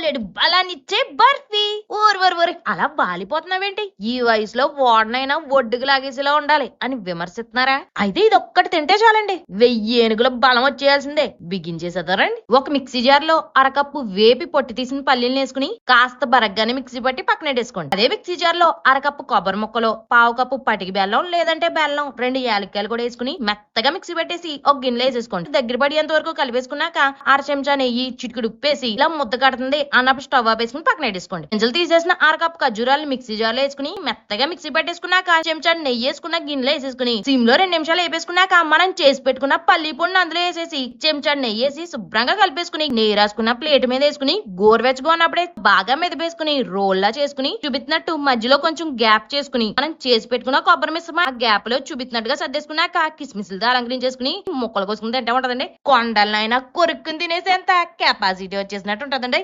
బోలెడు బలాన్నిచ్చే బర్త్ అలా బాలిపోతున్నావేంటి ఈ వయసులో వాడనైనా ఒడ్డుకు లాగేసేలా ఉండాలి అని విమర్శిస్తున్నారా? అయితే ఇది ఒక్కటి తింటే చాలండి. వెయ్యి ఏనుగుల బలం వచ్చేయాల్సిందే. బిగించేసేదారండి ఒక మిక్సీ జార్లో అరకప్పు వేపి పొట్టి తీసిన పల్లీలు వేసుకుని కాస్త బరగ్గానే మిక్సీ పట్టి పక్కనెట్టేసుకోండి అదే మిక్సీ జార్లో అరకప్పు కొబ్బరి ముక్కలు పావు కప్పు పటికి బెల్లం లేదంటే బెల్లం రెండు యాలక్కాయలు కూడా వేసుకుని మెత్తగా మిక్సీ పెట్టేసి ఒక గిన్నెలో వేసేసుకోండి. దగ్గర పడేంత వరకు కలిపేసుకున్నాక అర చెంచా నెయ్యి చిటికెడు ఉప్పేసి ఇలా ముద్ద కడుతుంది. అన్నప్పుడు స్టవ్ ఆపేసుకుని పక్కన పెట్టేసుకోండి. గింజలు తీసేసిన అరకప్పు కప్ ఖర్జూరాలు మిక్సీ జార్లో వేసుకుని మెత్తగా మిక్సీ పెట్టేసుకున్నాక చెంచా నెయ్యి వేసుకున్న గిన్నెలో వేసేసుకుని సిమ్లో రెండు నిమిషాలు వేపేసుకున్నాక మనం చేసి పెట్టుకున్న పల్లి పొడిని అందులో వేసేసి చెంచా నెయ్యి వేసి శుభ్రంగా కలిపేసుకుని నెయ్యి రాసుకున్న ప్లేట్ మీద వేసుకుని గోరువెచ్చగా ఉన్నప్పుడే బాగా మెదిపేసుకుని రోల్లా చేసుకుని చూపిస్తున్నట్టు మధ్యలో కొంచెం గ్యాప్ చేసుకుని మనం చేసి పెట్టుకున్న కొబ్బరి మిశ్రమ ఆ గ్యాప్లో చూపిస్తున్నట్టుగా సర్దేసుకున్నాక కిస్మిస్లతో అలంకరించేసుకుని ముక్కలు కోసుకుని తింటే ఉంటదండి. కొండలనైనా కొరుక్కుని తినేసేంత కెపాసిటీ వచ్చేసినట్టు ఉంటదండి.